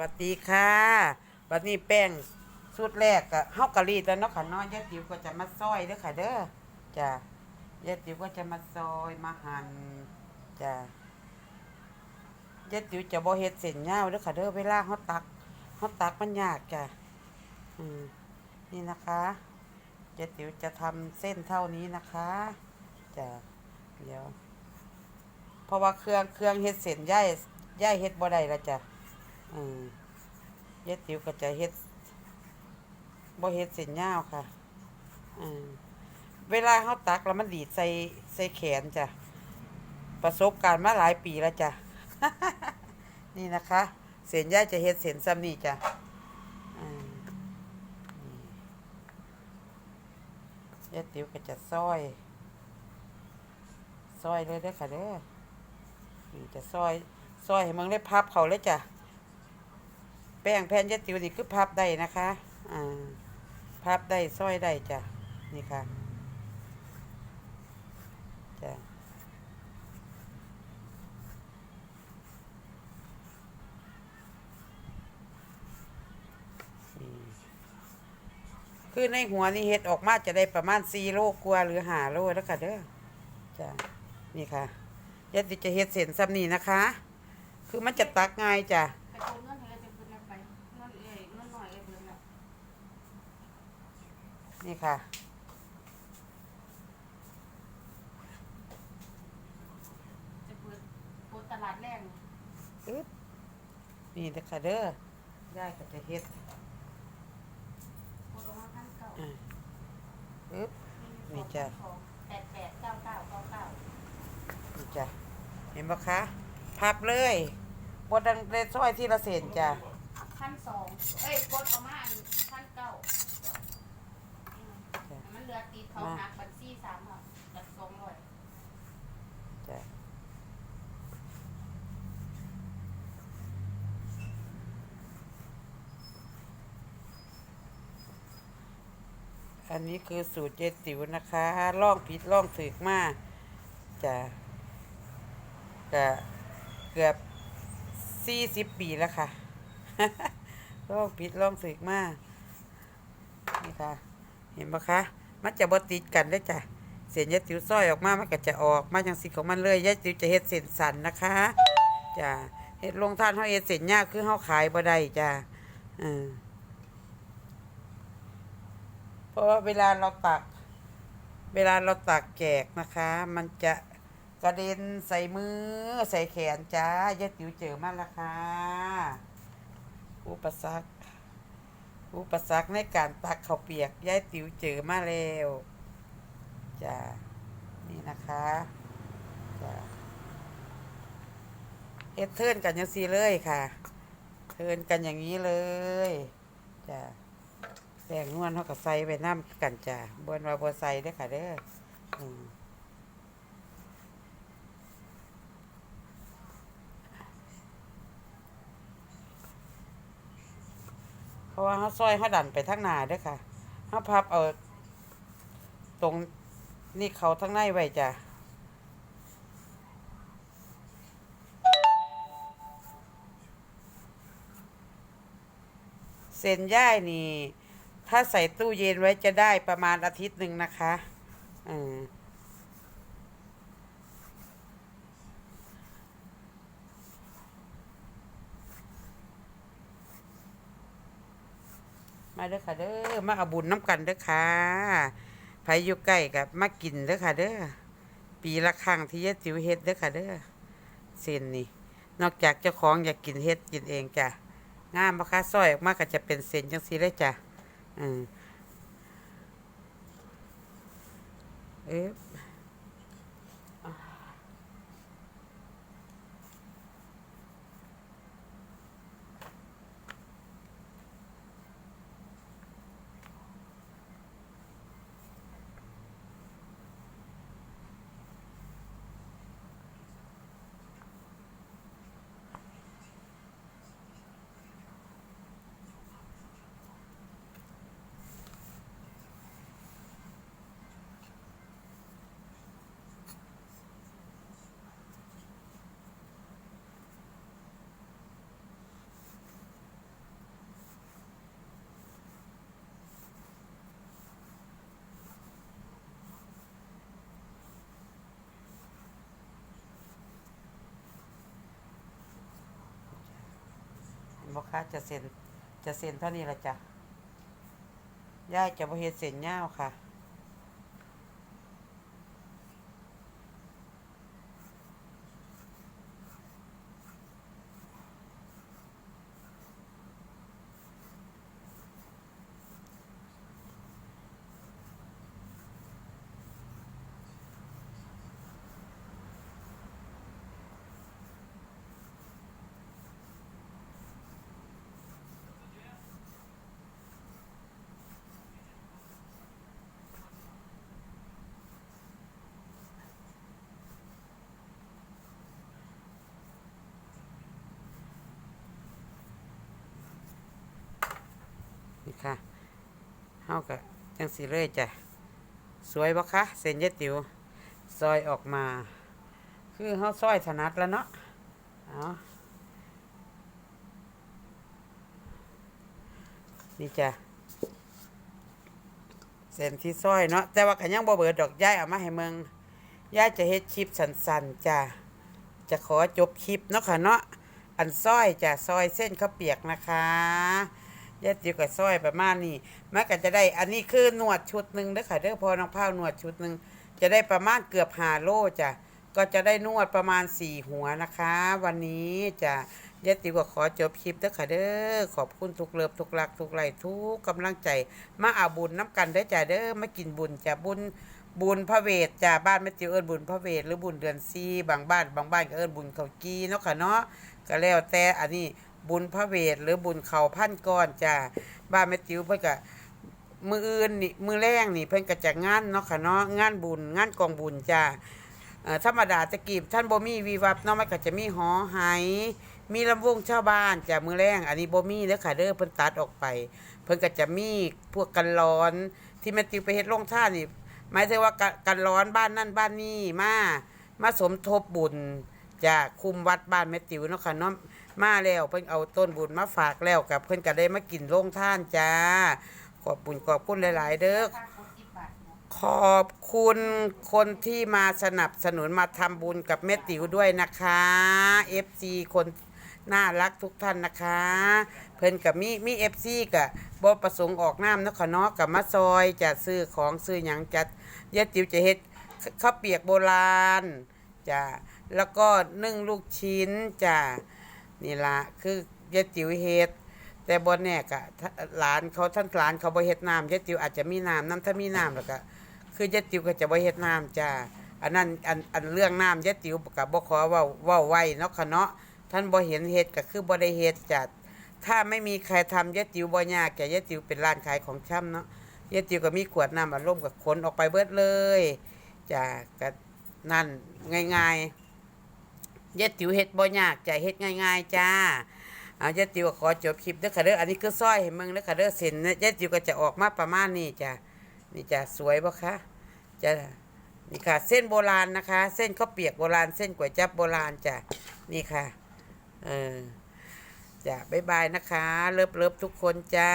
วัสดีค่ะวันนี้แป้งสูตรแรกก็เฮากะรีดแล้วเนาะค่ะน้อยยายติ๋วก็จะมาซอยเด้อค่ะเด้อจ้ะยายติ๋วก็จะมาซอยมาหั่นจ้ะยายติ๋วจะบ่เฮ็ดเส้นยาวเด้อค่ะเด้อเวลาเฮาตักเฮาตักมันยากจ้ะอืมนี่นะคะยายติ๋วจะทำเส้นเท่านี้นะคะจ้ะเดี๋ยวเพราะว่าเครื่องเครื่องเฮ็ดเส้นย่ายย่ายเฮ็ดบ่ได้ละจ้ะ อืมยายติ๋วก็จะเฮ็ดบ่เฮ็ดเส้นยาวค่ะอืมเวลาเฮาตักแล้วมันดีดใส่ใส่แขนจ้ะ ประสบการณ์มาหลายปีแล้วจ้ะ นี่นะคะ เส้นย่าจะเฮ็ดเส้นซ้ำนี่จ้ะยายติ๋วก็จะซอย ซอยเลยเด้อค่ะเด้อนี่จะซอย ซอยให้มึงได้พับเขาเลยจ้ะ แป้งแผ่นยะติวนี่คือพับได้นะคะอ่าพับได้ซอยได้จ้ะนี่ค่ะจ้ะคือในหัวนี่เห็ดออกมาจะได้ประมาณสี่โลกว่าหรือห้าโลแล้วค่ะเด้อจ้ะนี่ค่ะยะติจะเห็ดเส้นซ้ำนี่นะคะ คือมันจะตักง่ายจ้ะ นี่ค่ะ จะเปิดโอนตลาดแรงอึ๊บนี่เด้อค่ะเด้อยายก็จะเฮ็ดโอนออกมาพันเก้าอ่าอึ๊บ นี่จ้ะ แปดแปดเก้าเก้าเก้าเก้านี่จ้ะ เห็นปะคะ พับเลยบดดังเลซอยที่ละเศษจ้ะ พันสองเอ้ยโอนออกมาอันพันเก้าอืมจ้ะมัน เหลือติดเขาหักบัญชีสามค่ะจัดสองร้อยจ้ะอันนี้คือสูตรเจติ๋วนะคะล่องผิดล่องถึกมากจ้ะก็เกือบสี่สิบปีแล้วค่ะ ล่องผิดล่องถึกมากนี่ค่ะ เห็นปะคะ มันจะบดติดกันได้จ้ะเส้นยาติ๋วซอยออกมามันก็จะออกมาอย่างสิของมันเลยยาติ๋วจะเฮ็ดเส้นสันนะคะจ้ะเฮ็ดลงท่านเฮาเฮ็ดเส้นยากคือเฮาขายบ่ได้จ้ะอืมเพราะว่าเวลาเราตัก เวลาเราตักแจกนะคะ มันจะกระเด็นใส่มือใส่แขนจ้ายาติ๋วเจอมาแล้วค่ะอุปสรรค อุปสรรคในการตักข้าวเปียกยายติ๋วเจอมาแล้วจ้ะนี่นะคะจ้ะเฮ็ดเทิร์นกันอย่างซีเลยค่ะ เทิร์นกันอย่างนี้เลยจ้ะแป้งนวลเขาก็ใส่ไปน้ำกันจ้ะบนว่าบัใส่เด้ค่ะเด้อ เพราะว่าเขาซอยเขาดันไปทางหน้าด้อค่ะเขาพับเอาตรงนี่เขาทั้งในไว้จ้ะเส้นย่ายนี่ ถ้าใส่ตู้เย็นไว้จะได้ประมาณอาทิตย์หนึ่งนะคะ อืม มาเด้อค่ะเด้อมาเอาบุญน้ำกันเด้อค่ะไผอยู่ใกล้กับมากินเด้อค่ะเด้อปีละครั้งที่ยายติ๋วเฮ็ดเด้อค่ะเด้อเส้นนี่นอกจากเจ้าของอยากกินเฮ็ดกินเองจ้ะงามราค่าซอยออกมาก็จะเป็นเส้นจังซี่เลยจ้ะอืมเอ๊ะ บ่คะจะเซ็นจะเซ็นเท่านี้ละจ้ะย่ายจะบ่เฮ็ดเส้นยาวค่ะ ค่ะเฮาก็จังสีเลยจ้ะ สวยบ่คะเส้นยะติ๋วซอยออกมา คือเฮาซอยถนัดแล้วเนาะเอานี่จ้ะเส้นที่ซอยเนาะแต่ว่าก็ยังบ่เบิดดอกย้ายเอามาให้เมืองย้ายจะเฮ็ดคลิปสั้นๆจ้ะจะขอจบคลิปเนาะค่ะเนาะอันซอยจ้ะซอยเส้นข้าวเปียกนะคะ ยายติ๋วกับซอยประมาณนี้มันก็จะได้อันนี้คือหนวดชุดหนึ่งเด้อค่ะเด้อพอน้องเผาหนวดชุดหนึ่งจะได้ประมาณเกือบหาโลจ้ะก็จะได้นวดประมาณสี่หัวนะคะ วันนี้จะยายติ๋วก็ขอจบคลิปเด้อค่ะเด้อขอบคุณทุกเลิฟทุกรักทุกไหลทุกกำลังใจ มาอาบุญน้ำกันเด้อจ้ะเด้อมากินบุญจ้ะบุญบุญพระเวทจ้ะบ้านแม่ติ๋วเอิ้นบุญพระเวทหรือบุญเดือนซีบางบ้านบางบ้านก็เอิ้นบุญเขากีเนาะค่ะเนาะก็แล้วแต่อันนี้ บุญพระเวทหรือบุญเขาพันก้อนจ้าบ้านแม่ติ๋วเพิ่นก็มืออื่นนี่มือแรงนี่เพิ่นก็จะงานเนาะค่ะเนาะงานบุญงานกองบุญจ้าเอ่อธรรมดาตะกี้ท่านบ่มีวิวับเนาะมันก็จะมีหอไหมีลำวงชาวบ้านจ้ามือแรงอันนี้บ่มีเด้อค่ะเด้อเพิ่นตัดออกไป เพิ่นก็จะมีพวกกันร้อนที่แม่ติ๋วไปเฮ็ดโรงท่านนี่หมายถึงว่ากันร้อนบ้านนั่นบ้านนี่มามาสมทบบุญ จะคุมวัดบ้านแม่ติ๋วเนาะค่ะเนาะมาแล้วเพิ่นเอาต้นบุญมาฝากแล้วกับเพิ่นก็ได้มากินโรงท่านจ้า ขอบบุญขอบคุณหลาย ๆ เด้อค่าโคสิบบาทเนาะขอบคุณคนที่มาสนับสนุนมาทำบุญกับแม่ติ๋วด้วยนะคะ FC คนน่ารักทุกท่านนะคะ เพิ่นกับมีมี FC กับบ่ประสงค์ออกน้ำนะค่ะเนาะกับมาซอยจะซื้อของซื้อหยังจัดยายติ๋วจะเฮ็ดข้าวเปียกโบราณจ้ะ แล้วก็นึ่งลูกชิ้นจ้ะนี่ละคือยายติ๋วเฮ็ดแต่บนแน่กะถ้าหลานเขาท่านหลานเขาบ่เฮ็ดน้ำยายติ๋วอาจจะมีน้ำน้ำถ้ามีน้ำแล้วก็คือยายติ๋วก็จะบ่เฮ็ดน้ำจ้าอันนั้นอันอันเรื่องน้ำยายติ๋วก็บ่ขอว้าเว้าไว้เนาะค่ะเนาะท่านบ่เห็นเฮ็ดก็คือบ่ได้เฮ็ดจ้ะถ้าไม่มีใครทำยายติ๋วบ่ยากแกยายติ๋วเป็นร้านขายของช่ำเนาะยายติ๋วก็มีขวดน้ำอารมณ์ก็ขนออกไปเบิดเลยจ้ะก็นั่นง่ายๆ เยายติ๋วเฮ็ดบ่ยากจ้ะเฮ็ดง่าย ๆ จ้าเอาเจ๊ติวขอจบคลิปเด้อค่ะเด้ออันนี้คือสร้อยให้มึงเด้อค่ะเด้อเส้นเนี่ยเจ๊ติวก็จะออกมาประมาณนี้จ้ะนี่จ้ะสวยบ่คะจ้ะนี่ค่ะ เส้นโบราณนะคะ เส้นข้าวเปียกโบราณ เส้นก๋วยจั๊บโบราณจ้ะนี่ค่ะเออจ้ะบ๊ายบายนะคะ เลิฟเลิฟทุกคนจ้า